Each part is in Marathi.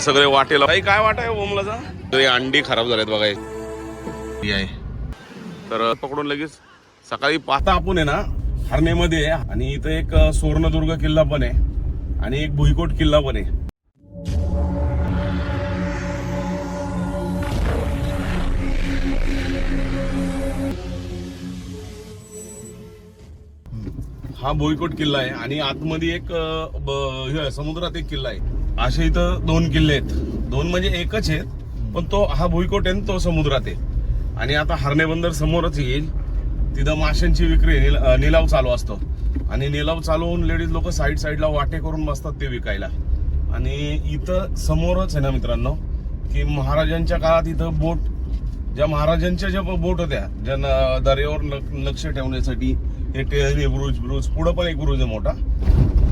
सगळे वाटेला काही काय वाट आहे ओमलाचा तरी अंडी खराब झालेत बघा. आहे. तर पकडून लगेच सकाळी पाहता आपण आहे ना हरणेमध्ये आणि इथं एक सुवर्णदुर्ग किल्ला पण आहे. आणि एक भुईकोट किल्ला पण आहे. हा भुईकोट किल्ला आहे. आणि आतमध्ये एक समुद्रात एक किल्ला आहे. असे इथं दोन किल्ले आहेत. दोन म्हणजे एकच आहेत पण तो हा भुईकोट आहे तो समुद्रात आहे. आणि आता हरणे बंदर समोरच येईल. तिथं माशांची विक्री निलाव चालू असतो. आणि निलाव चालू होऊन लेडीज लोक साईड साईडला वाटे करून बसतात ते विकायला. आणि इथं समोरच आहे ना मित्रांनो की महाराजांच्या काळात इथं बोट ज्या महाराजांच्या ज्या बोट होत्या ज्या न- दर्यावर लक्ष ठेवण्यासाठी हे टेहरी ब्रुज ब्रुज पुढं पण एक ब्रुज आहे मोठा.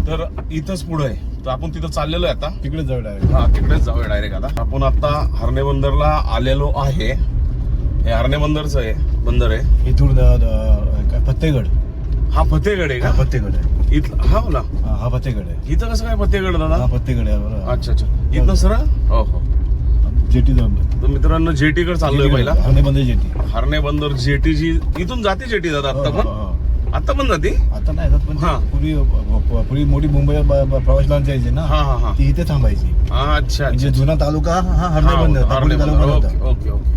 तर इथंच पुढं आहे. तर आपण तिथं चाललेलो आहे आता. तिकडे जाऊ डायरेक्ट हा तिकडेच जाऊया डायरेक्ट आता. आपण आता हरणे बंदरला आलेलो आहे. हे हरणे बंदरचं आहे बंदर आहे. इथून द- द- काय फतेगड? हा फतेगड आहे हा का फतेगड आहे. इथं हा बोला. हा हा फतेगड आहे. इथं कसं काय फतेगड दादा? हा फतेगड आहे बरोबर. अच्छा अच्छा. इथं सर हो हो. जेटी तर मित्रांनो जेटीकडे चाललोय पहिला. हरणे बंदर जेटी. हरणे बंदर जेटी जी इथून जाते जेटी दादा आता हो, पण हो, हो. आता पण जाते? आता नाही जात पण हा. पूर्वी पूर्वी मोठी मुंबई प्रवास लॉन्च यायची ना. हा हा हा. ती इथे थांबायची. हा, अच्छा म्हणजे जुना तालुका हा हरणे हा, दापोली बंदर तालुका ओके होता. Okay okay.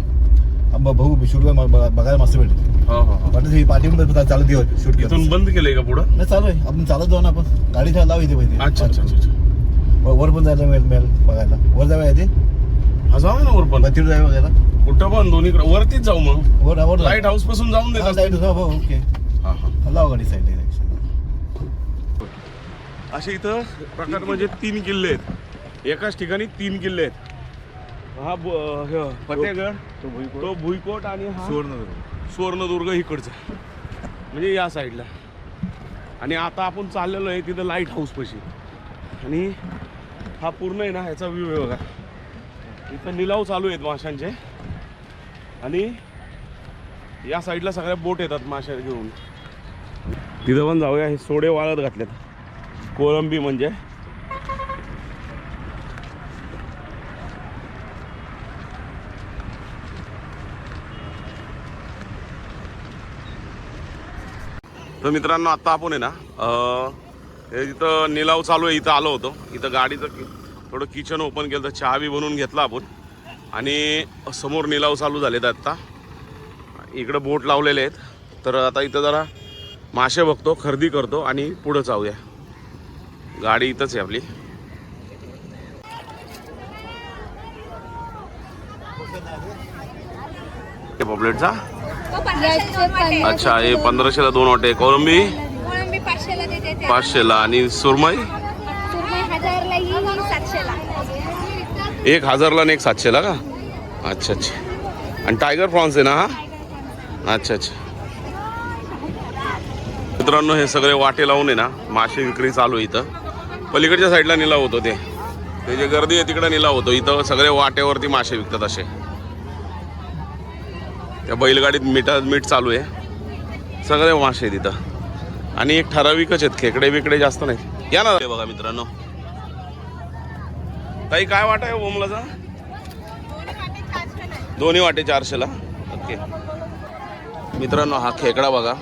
ब- भाऊ शूट बघायला मस्त भेटते हो हो हो. वाटत ही पाठी पण चालत दिवस शूट इथून बंद केलंय का पुढं? नाही चालू आहे. आपण चालत जाऊ ना आपण. गाडी ठेवा लाव इथे पाहिजे अच्छा अच्छा वर पण जायला मिळेल मिळेल बघायला. वर जाऊया इथे. हा जाऊ ना वर पण. बत्तीस जाऊया बघायला. कुठं पण दोन्हीकडे. वरतीच जाऊ मग. वर वर लाइट हाऊसपासून जाऊन देतात लाइट ओके हा हा लाव गाडी साईड डायरेक्शन असे इथं प्रकार म्हणजे तीन किल्ले आहेत. एकाच ठिकाणी तीन किल्ले आहेत. हा ब- हे फतेगड तो भुईकोट. आणि हा सुवर्णदुर्ग. इकडचा. म्हणजे या साईडला आणि आता आपण चाललेलो आहे तिथं लाइट हाऊस पशी. आणि हा पूर्ण आहे ना ह्याचा व्ह्यू आहे बघा. इथं निलाव चालू आहेत माशांचे. आणि या साईडला सगळ्या बोट येतात माशा घेऊन. तिथं पण जाऊया. हे सोडे वाळत घातलेत. कोळंबी म्हणजे. तर मित्रांनो आत्ता आपण आहे ना हे इथं निलाव चालू आहे इथं आलो होतो. इथं गाडीचं कि- थोडं किचन ओपन केलं तर चहा बी बनवून घेतला आपण. आणि समोर निलाव चालू झालेत आत्ता इकडं बोट लावलेले आहेत. तर आता इथं जरा मासे बघतो खरेदी करतो आणि पुढं जाऊया. गाडी इथंच आहे आपली. पॉपलेटचा अच्छा हे पंधराशेला दोन वाटे. कोलंबी पाचशेला. आणि सुरमई? एक हजारला आणि एक सातशेला का? अच्छा अच्छा. आणि टायगर प्रॉन्स आहे ना हा? अच्छा अच्छा. मित्रांनो हे सगळे वाटे लावून आहे ना मासे विक्री चालू आहे इथं. पलीकडच्या साईडला निलाव होतो ते. ते जे गर्दी आहे तिकडे निलाव होतो. इथं सगळे वाट्यावरती मासे विकतात असे. त्या बैलगाडीत मिठा मीठ चालू आहे. सगळे मासे आहेत इथं. आणि एक ठराविकच आहेत खेकडे बिकडे जास्त नाही या ना. बघा मित्रांनो. ताई काय वाट आहे ओमलाचा दोन्ही वाटे चारशेला. ओके. मित्रांनो हा खेकडा बघा.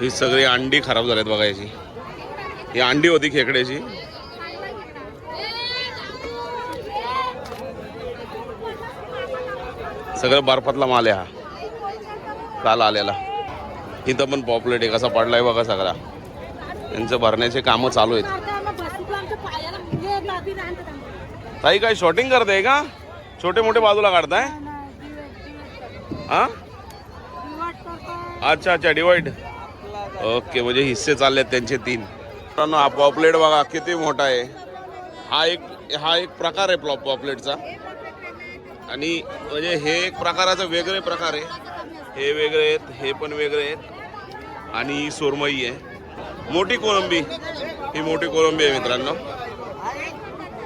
ही सगळी अंडी खराब झाल्यात बघा याची. ही अंडी होती खेकड्याची. सगळं बर्फातला माल आहे हा. काल आलेला. इथं पण पॉप्युलेट आहे कसा पडलाय बघा सगळा. यांचं भरण्याचे कामं चालू आहेत. ताई काय शॉटिंग करताय का? छोटे मोठे बाजूला काढताय? हा? अच्छा अच्छा डिवाइड ओके म्हणजे हिस्से चालले आहेत त्यांचे तीन. मित्रांनो, हा पॉपलेट बघा किती मोठा आहे. हा एक हा एक प्रकार आहे प्लॉ पॉपलेटचा आणि म्हणजे हे एक प्रकाराचा वेगळे प्रकार आहे. हे वेगळे आहेत हे पण वेगळे आहेत. आणि ही सुरमई आहे. मोठी कोळंबी. ही मोठी कोळंबी आहे मित्रांनो.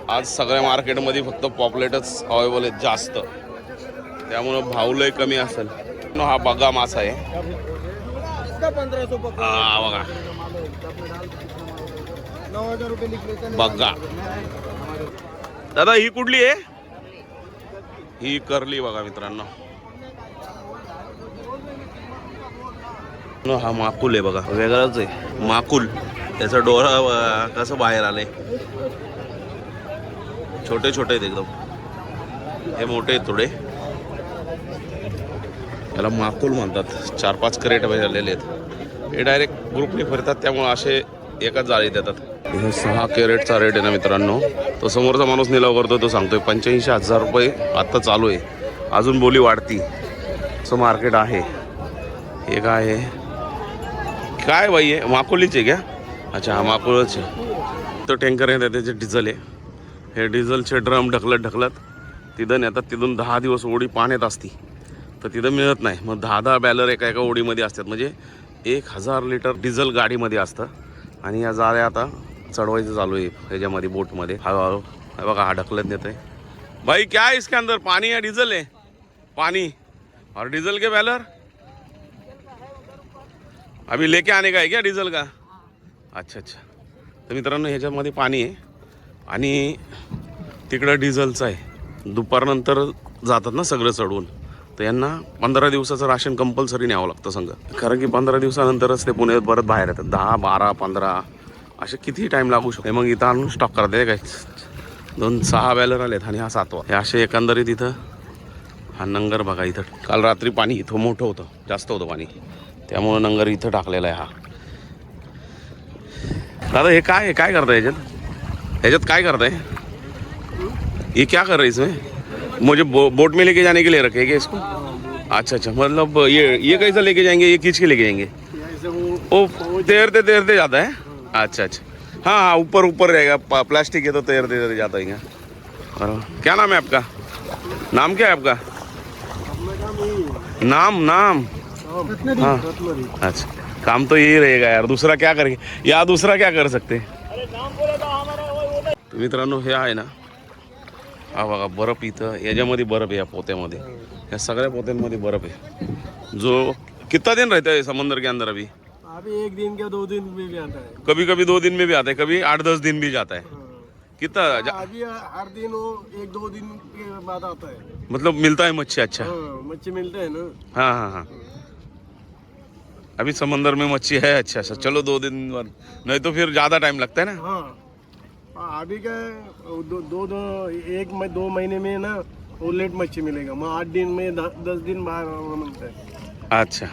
आज सगळ्या मार्केटमध्ये फक्त पॉपलेटच अवेलेबल आहेत जास्त. त्यामुळं भाव लय कमी असेल. हा बघा मासा आहे. हा बघा. हजार रुपये बघा. दादा ही कुठली आहे? ही करली बघा मित्रांनो. न, हा माकुल आहे बघा. वेगळाच आहे. माकुल. त्याचा डोळा कसं बाहेर आलंय? छोटे छोटे आहेत एकदम. हे मोठे आहेत थोडे. याला माकुल म्हणतात. चार पाच करेट झालेले आहेत. हे डायरेक्ट ग्रुपने फिरतात त्यामुळे असे एकाच जाळी देतात. हे सहा कॅरेटचा रेट आहे ना मित्रांनो. तो समोरचा माणूस निलाव करतो तो सांगतोय पंच्याऐंशी हजार रुपये आत्ता चालू आहे. अजून बोली वाढती. असं मार्केट आहे. हे काय आहे? काय बाई आहे माकोलीचे घ्या अच्छा हा माकुलच तो टँकर आहे त्याचे डिझेल आहे. हे डिझेलचे ड्रम ढकलत ढकलत तिथं नेतात तिथून दहा दिवस ओढी पाण्यात असती. तर तिथं मिळत नाही. मग दहा दहा बॅलर एका एका ओढीमध्ये असतात. म्हणजे एक हजार लिटर डिझेल गाडीमध्ये असतं. आणि या जाळ्या आता चढवायचं चालू आहे ह्याच्यामध्ये बोटमध्ये. हळूहळू. हे बघा हा ढकलत देत आहे भाई क्या है इसके अंदर? पानी या डीजल है पानी और डीजल के बैलर? अभी लेके आने का आहे क्या डीजल का? अच्छा अच्छा. तर मित्रांनो ह्याच्यामध्ये पाणी आहे. आणि तिकडं डिझेलचं आहे. दुपारनंतर जातात ना सगळं चढवून तर यांना पंधरा दिवसाचं राशन कंपल्सरी न्यावं लागतं संघ. कारण की पंधरा दिवसानंतरच ते पुण्यात परत बाहेर येतात. दहा बारा पंधरा असे किती टाईम लागू शकतो. मग इथं आणून स्टॉक करते काय? दोन सहा बॅलर आलेत आणि हा सातवा. हे असे एकंदरीत इथं हा नंगर बघा इथं. काल रात्री पाणी इथं मोठं होतं. जास्त होतं पाणी. त्यामुळं नंगर इथं टाकलेला आहे हा. दादा हे काय आहे काय करताय याच्यात? याच्यात काय करताय? हे क्या कर रही इसमें मुझे बो, बोट में लेके जाने के लिए रखे क्या इसको? अच्छा अच्छा मतलब ये ये कैसा लेके जाएँगे? ये खींच के लेके जाएँगे? ओ तैरते तैरते जाता है? अच्छा अच्छा। हाँ हाँ ऊपर ऊपर रहेगा। प्लास्टिक है तो तैरते तैरते जाता है और क्या नाम है आपका? नाम क्या है आपका? नाम नाम। हाँ। अच्छा काम तो यही रहेगा यार। दूसरा क्या करेंगे? या दूसरा क्या कर सकते? तर मित्रांनो हे ना हा बघा बर्फ़ इथं याच्यामध्ये बर्फ़ आहे या पोत्यामध्ये. या सगळ्या पोत्यांमध्ये बर्फ़ आहे. जो कितना दिन रहता है समंदर के अंदर अभी? अभी एक दिन के दो दिन में भी आता है। कभी कभी दो दिन में भी आता है कभी आठ दस दिन भी जाता है। कितना जा- अभी हर दिन वो एक दो दिन के बाद आता है। मतलब मिलता है मच्छी अच्छा। हाँ मच्छी मिलते हैं ना। हाँ हाँ हाँ। अभी समंदर में मच्छी है अच्छा अच्छा। चलो दो दिन बाद। नहीं तो फिर ज़्यादा टाइम लगता है ना? हाँ हाँ, अभी क्या है, दो दो, दो एक में दो महीने में ना वो लेट मच्छी मिलेगा। मैं आठ दिन में द- दस दिन मिलता है। अच्छा।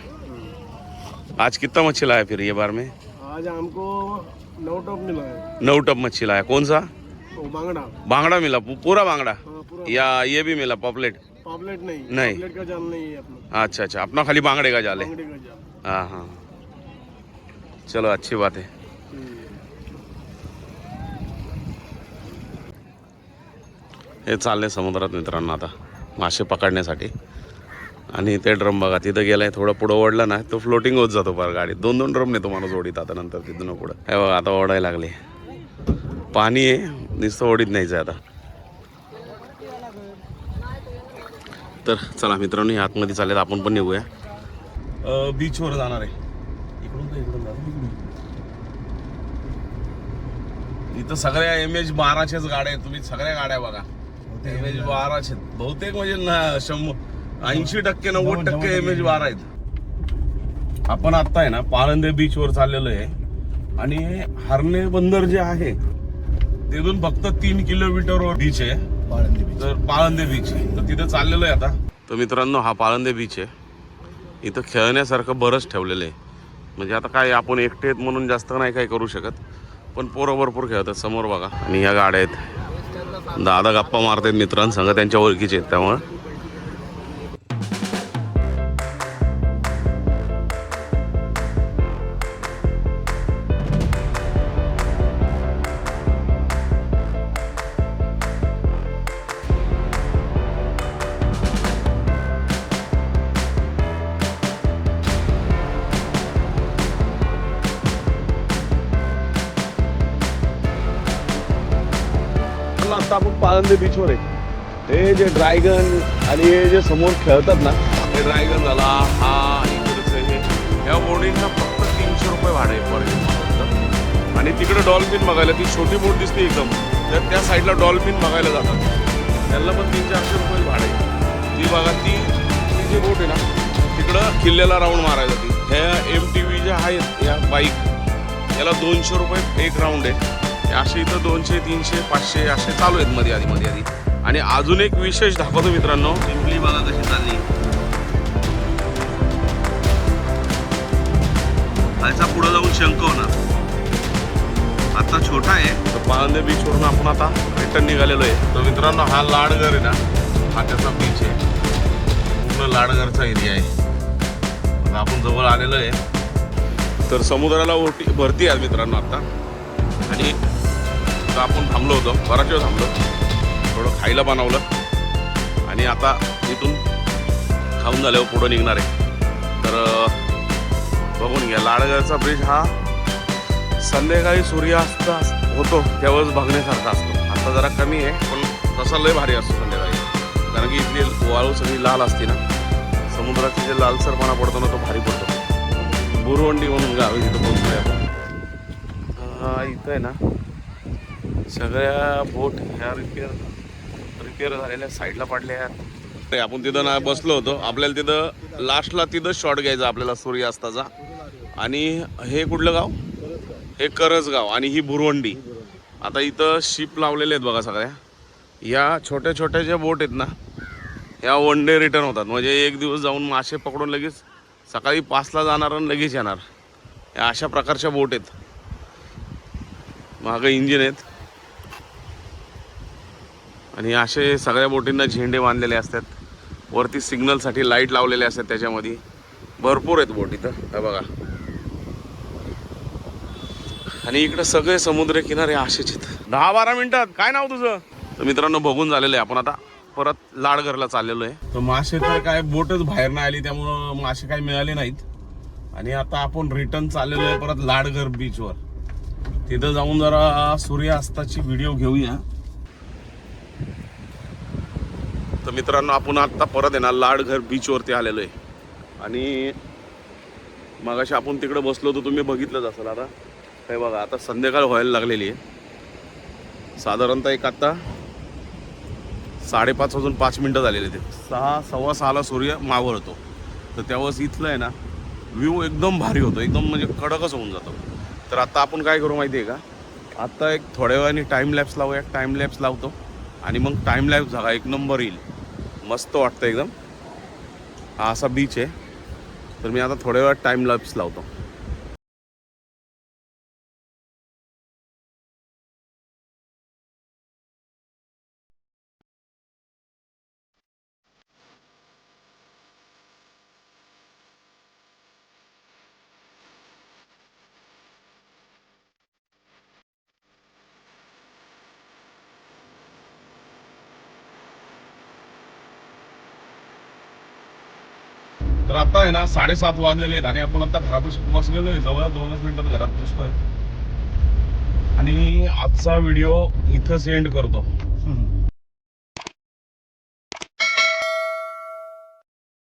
आज कितना मच्छी लाया फिर ये बार में? आज हमको नौ टॉप मिला है। नौ टप मच्छी लाया। कौन सा? बांगड़ा। बांगड़ा मिला। पूरा बांगड़ा? हाँ पूरा या ये भी मिला पॉपलेट? पॉपलेट नहीं। नहीं। पॉपलेट का जाल नहीं है अपना। अच्छा अच्छा। अपना खाली बांगड़े का जाल है। बांगड़े का हाँ हाँ। चलो अच्छी बात है। हे चालले समुद्रात मित्रांनो आता मासे पकडण्यासाठी. आणि ते ड्रम बघा तिथं गेलाय थोडं पुढं ओढलं ना तो फ्लोटिंग होत जातो फार गाडीत. दोन दोन ड्रम नेतो माणूस ओढीत आता नंतर तिथून पुढं. हे बघा आता ओढायला लागले. पाणी आहे नुसतं ओढीत न्यायचं आहे आता. तर चला मित्रांनो हे आतमध्ये चालेल आपण पण निघूया. बीचवर जाणार आहे. इकडून इथं सगळ्या एम एच बाराच्याच गाड्या आहेत. तुम्ही सगळ्या गाड्या बघा. एम एच बाराचे बहुतेक म्हणजे न- शंभर ऐंशी टक्के नव्वद टक्के एम एच बारा आहेत. आपण आता आहे ना पाळंदे बीच वर चाललेलो आहे. आणि हरणे बंदर जे आहे तिथून फक्त तीन किलोमीटरवर बीच आहे. पाळंदी बीच तर पाळंदे बीच आहे. तर तिथे चाललेलो आहे आता. तर मित्रांनो हा पाळंदे बीच आहे. इथं खेळण्यासारखं बरंच ठेवलेलं आहे. म्हणजे आता काय आपण एकटे आहेत म्हणून जास्त नाही काही करू शकत. पण पोरं भरपूर खेळतात समोर बघा. आणि ह्या गाड्या आहेत. दादा गप्पा मारतात मित्रांसंग त्यांच्या ओळखीचे आहेत त्यामुळं. आनंदी बीचवर आहे. हे जे ड्रायगन आणि हे जे समोर खेळतात ना हे ड्रायगन झाला हा इकडचं हे या बोर्डिंगला फक्त तीनशे रुपये भाडं आहे पर फक्त आणि तिकडे डॉल्फिन बघायला ती छोटी बोट दिसते एकदम. तर त्या साईडला डॉल्फिन बघायला जातात. त्यांना पण तीन चारशे रुपये भाडं आहे. ती बघा ती ती जी बोट आहे ना तिकडं किल्ल्याला राऊंड मारायला ती ह्या एम टी व्ही ज्या आहेत या बाईक याला दोनशे रुपये एक राऊंड आहे. असे इथं दोनशे तीनशे पाचशे असे चालू आहेत मध्ये आधी मध्ये आधी आणि अजून एक विशेष दाखवतो मित्रांनो. पिंपली बघा कशी चालली. खालचा पुढे जाऊन शंक होणार. आता छोटा आहे. तर पाळंदे बीच वरून आपण आता रिटर्न निघालेलो आहे. तर मित्रांनो हा लाडगर आहे ना हा त्याचा बीच आहे. पूर्ण लाडघरचा एरिया आहे. आता आपण जवळ आलेलो आहे. तर समुद्राला ओटी भरती आहे मित्रांनो आता. आणि तर आपण थांबलो होतो बराच वेळ थांबलो. थोडं खायला बनवलं. आणि आता इथून खाऊन झाल्यावर पुढं निघणार आहे. तर बघून घ्या लाडगडचा ब्रिज हा संध्याकाळी सूर्यास्त होतो त्यावेळेस बघण्यासारखा असतो. आता जरा कमी आहे पण तसा लय भारी असतो संध्याकाळी. कारण की इथली वाळू सगळी लाल असते ना. समुद्राची जे लालसरपणा पडतो ना तो भारी पडतो. बुरवंडी म्हणून गावी तिथं पोहोचलोय आपण. इथं आहे ना सगळ्या बोट ह्या रिपेअर रिपेअर झालेल्या साईडला पडल्या आहेत. ते आपण तिथं ना बसलो होतो. आपल्याला तिथं लास्टला तिथं शॉट घ्यायचा आपल्याला सूर्यास्ताचा. आणि हे कुठलं गाव? हे करजगाव आणि ही भुरवंडी. आता इथं शिप लावलेले आहेत बघा सगळ्या. या छोट्या छोट्या ज्या बोट आहेत ना या वन डे रिटर्न होतात. म्हणजे एक दिवस जाऊन मासे पकडून लगेच सकाळी पाचला जाणार आणि लगेच येणार. या अशा प्रकारच्या बोट आहेत. मागं इंजिन आहेत. आणि असे सगळ्या बोटींना झेंडे बांधलेले असतात. वरती सिग्नलसाठी लाइट लावलेले असतात त्याच्यामध्ये. भरपूर आहेत बोट इथं. हे बघा. आणि इकडे सगळे समुद्र किनारे असेच आहेत. दहा बारा मिनिटात. काय नाव तुझं? तर मित्रांनो बघून झालेलं आहे आपण आता. परत लाडघरला चाललेलो आहे. तर मासे तर काय बोटच बाहेर नाही आली त्यामुळं मासे काही मिळाले नाहीत. आणि आता आपण रिटर्न चाललेलो आहे परत लाडघर बीचवर तिथं जाऊन जरा सूर्यास्ताची व्हिडिओ घेऊया. तर मित्रांनो आपण आत्ता परत आहे ना लाडघर बीचवरती आलेलो आहे. आणि मगाशी आपण तिकडे बसलो होतो तुम्ही बघितलंच असेल आता. काय बघा आता संध्याकाळ व्हायला लागलेली आहे. साधारणतः एक आत्ता साडेपाच वाजून पाच मिनटं झालेले ते सहा सव्वा सहाला सूर्य मावळ होतो. तर त्यावेळेस इथलं आहे ना व्ह्यू एकदम भारी होतो. एकदम म्हणजे कडकच होऊन जातो. तर आत्ता आपण काय करू माहिती आहे का? आत्ता एक थोड्या वेळाने टाईम लॅप्स लावूया. टाईम लॅप्स लावतो. आणि मग टाईम लॅप्स जागा एक नंबर येईल. मस्त वाटतं एकदम. हा असा बीच आहे. तर मी आता थोड्या वेळात टाईम लॅप्स लावतो. तर आता आहे ना साडेसात वाजलेले आहेत आणि आपण आता घरातच बसलेलो आहे. जवळ दोनच मिनिटात घरात पोचतोय आणि आजचा व्हिडिओ इथं सेंड करतो.